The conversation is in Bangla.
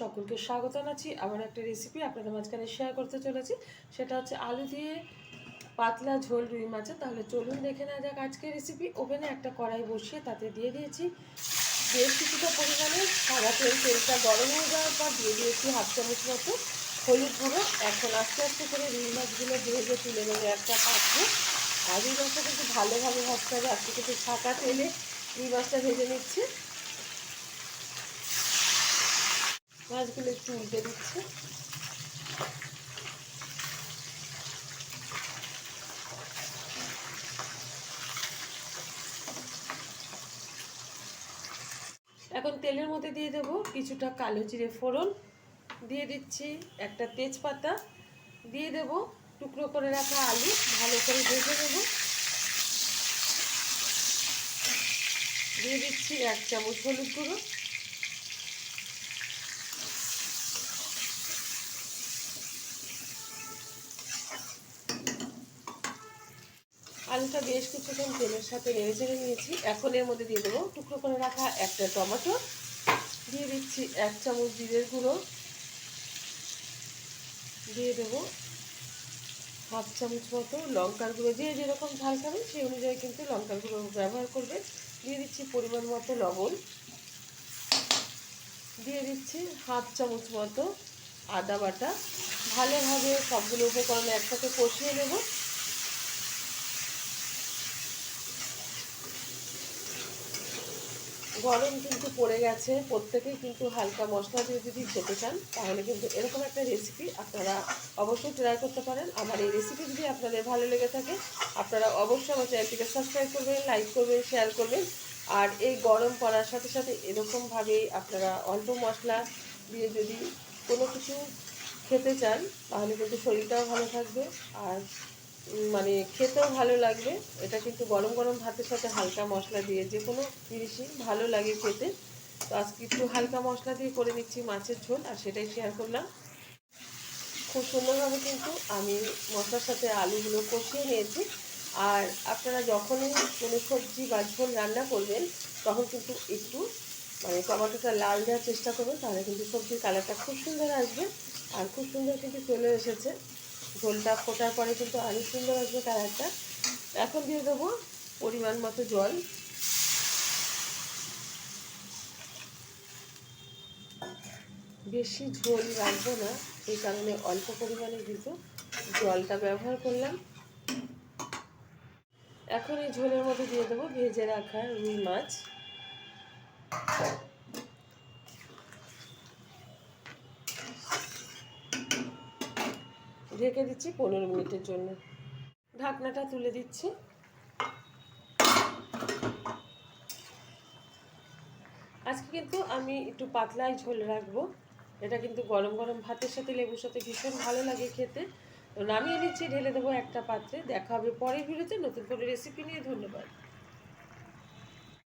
সকলকে স্বাগত জানাচ্ছি। আবার একটা রেসিপি আপনাদের মাঝখানে শেয়ার করতে চলেছি। সেটা হচ্ছে আলু দিয়ে পাতলা ঝোল রুই মাছের। তাহলে চলুন দেখে নেওয়া যাক আজকের রেসিপি ওভেনে একটা কড়াই বসিয়ে তাতে দিয়ে দিয়েছি বেশ কিছুটা পরিমাণে সাদা তেল। তেলটা গরম হয়ে যাওয়ার পর দিয়ে দিয়েছি হাফ চামচ মতো হলুদ গুঁড়ো। এখন আস্তে আস্তে করে রুই মাছগুলো ভেজে তুলে নেবে একটা পাত্রে। আর রুই মাছটা কিন্তু ভালোভাবে ভাজতে হবে। আজকে কিন্তু ছাকা তেলে রুই মাছটা ভেজে নিচ্ছি। মাছগুলো একটু উল্টে দিচ্ছি। এখন তেলের মধ্যে দিয়ে দেব কিছুটা কালো জিরে ফোড়ন। দিয়ে দিচ্ছি একটা তেজপাতা। দিয়ে দেব টুকরো করে রাখা আলু, ভালো করে ভেজে দেব দিয়ে দিচ্ছি এক চামচ হলুদ গুঁড়ো। আলুটা বেশ কিছুক্ষণ তেলের সাথে নেড়ে চেড়ে নিয়েছি। এখন এর মধ্যে দিয়ে দেবো টুকরো করে রাখা একটা টমেটো। দিয়ে দিচ্ছি এক চামচ জিরের গুঁড়ো। দিয়ে দেবো হাফ চামচ মতো লঙ্কার গুঁড়ো। যে যেরকম ঝাল খাবেন সেই অনুযায়ী কিন্তু লঙ্কার গুঁড়ো ব্যবহার করবে। দিয়ে দিচ্ছি পরিমাণ মতো লবণ। দিয়ে দিচ্ছি হাফ চামচ মতো আদা বাটা। ভালোভাবে সবগুলো উপকরণ একসাথে কষিয়ে নেব। গরম কিন্তু পড়ে গেছে, প্রত্যেকেই কিন্তু হালকা মশলা দিয়ে যদি খেতে চান, তাহলে কিন্তু এরকম একটা রেসিপি আপনারা অবশ্যই ট্রাই করতে পারেন। আমার এই রেসিপি যদি আপনাদের ভালো লেগে থাকে, আপনারা অবশ্যই আমার চ্যানেলটিকে সাবস্ক্রাইব করবেন লাইক করবেন শেয়ার করবেন। আর এই গরম পড়ার সাথে সাথে এরকমভাবেই আপনারা অল্প মশলা দিয়ে যদি কোনো কিছু খেতে চান, তাহলে কিন্তু শরীরটাও ভালো থাকবে। আর মানে খেতেও ভালো লাগবে। এটা কিন্তু গরম গরম ভাতের সাথে হালকা মশলা দিয়ে যে কোনো জিনিসই ভালো লাগে খেতে। তো আজকে একটু হালকা মশলা দিয়ে করে নিচ্ছি মাছের ঝোল আর সেটাই শেয়ার করলাম। খুব সুন্দরভাবে কিন্তু আমি মশলার সাথে আলুগুলো কষিয়ে নিয়েছি। আর আপনারা যখনই কোনো সবজি বা ঝোল রান্না করবেন, তখন কিন্তু একটু মানে টমেটোটা লাল দেওয়ার চেষ্টা করবেন, তাহলে কিন্তু সবজির কালারটা খুব সুন্দর আসবে। আর খুব সুন্দর কিন্তু চলে এসেছে। ঝোলটা ফোটার পরে কিন্তু আরও সুন্দর আসবে কালারটা। এখন দিয়ে দেবো পরিমাণ মতো জল। বেশি ঝোল রাখব না, এই কারণে অল্প পরিমাণে কিন্তু জলটা ব্যবহার করলাম। এখন এই ঝোলের মধ্যে দিয়ে দেবো ভেজে রাখা রুই মাছ। ঢেকে দিচ্ছি পনেরো মিনিটের জন্য। ঢাকনাটা তুলে দিচ্ছি। আজকে কিন্তু আমি একটু পাতলাই ঝোল রাখব। এটা কিন্তু গরম গরম ভাতের সাথে লেবুর সাথে ভীষণ ভালো লাগে খেতে। তো নামিয়ে নিচ্ছি, ঢেলে দেবো একটা পাত্রে। দেখা হবে পরের ভিডিওতে। নতুন করে রেসিপি নিয়ে ধন্যবাদ।